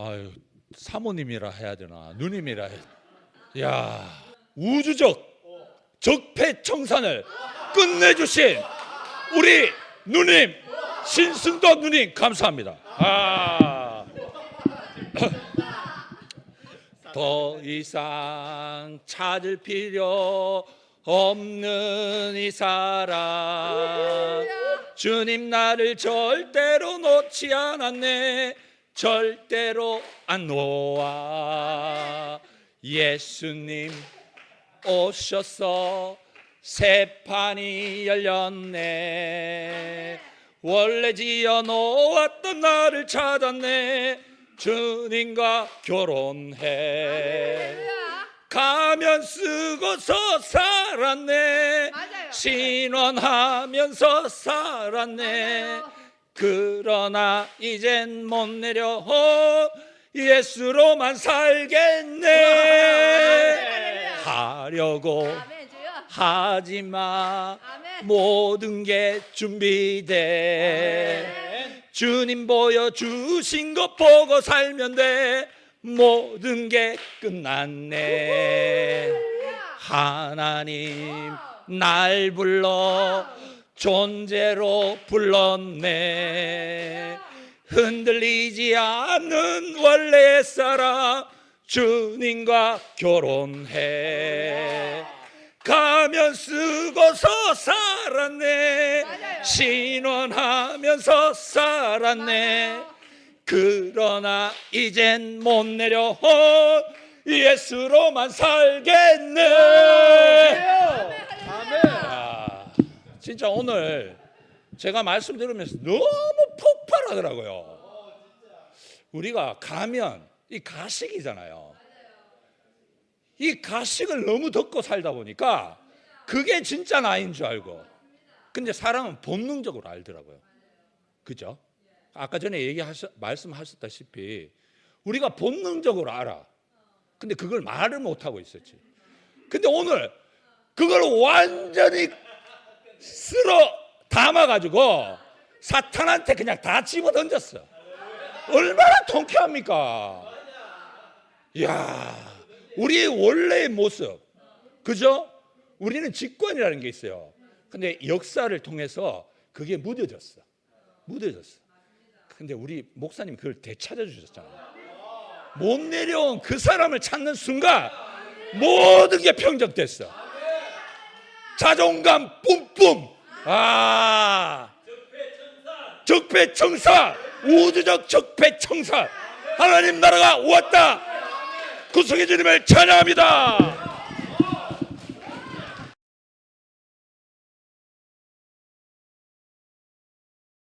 아유 사모님이라 해야 되나 누님이라 해. 야 우주적 적폐청산을 끝내주신 우리 누님 신승도 누님 감사합니다. 아. 더 이상 찾을 필요 없는 이 사랑 주님 나를 절대로 놓지 않았네 절대로 안 놓아. 예수님 오셔서 새 판이 열렸네. 원래 지어 놓았던 나를 찾았네. 주님과 결혼해. 가면 쓰고서 살았네. 맞아요. 신원하면서 살았네. 맞아요. 그러나 이젠 못 내려. 예수로만 살겠네. 하려고. 하지마. 모든 게 준비돼. 주님 보여주신 것 보고 살면 돼. 모든 게 끝났네. 하나님 날 불러 존재로 불렀네. 흔들리지 않는 원래의 사랑 주님과 결혼해. 가면 쓰고서 살았네. 맞아요. 신원하면서 살았네. 그러나 이젠 못 내려 예수로만 살겠네. 아, 진짜 오늘 제가 말씀 들으면서 너무 폭발하더라고요 우리가 가면 이 가식이잖아요 이 가식을 너무 덮고 살다 보니까 그게 진짜 나인 줄 알고 근데 사람은 본능적으로 알더라고요 그죠? 아까 전에 얘기하셨 말씀하셨다시피 우리가 본능적으로 알아. 근데 그걸 말을 못 하고 있었지. 근데 오늘 그걸 완전히 쓸어 담아 가지고 사탄한테 그냥 다 집어 던졌어. 얼마나 통쾌합니까? 야, 우리의 원래의 모습. 그죠? 우리는 직권이라는 게 있어요. 근데 역사를 통해서 그게 묻어졌어. 묻어졌어. 근데 우리 목사님 그걸 되찾아 주셨잖아요. 못 내려온 그 사람을 찾는 순간 모든 게 평정됐어. 자존감 뿜뿜. 아. 적폐청사. 우주적 적폐청사. 하나님 나라가 왔다. 구속의 주님을 찬양합니다.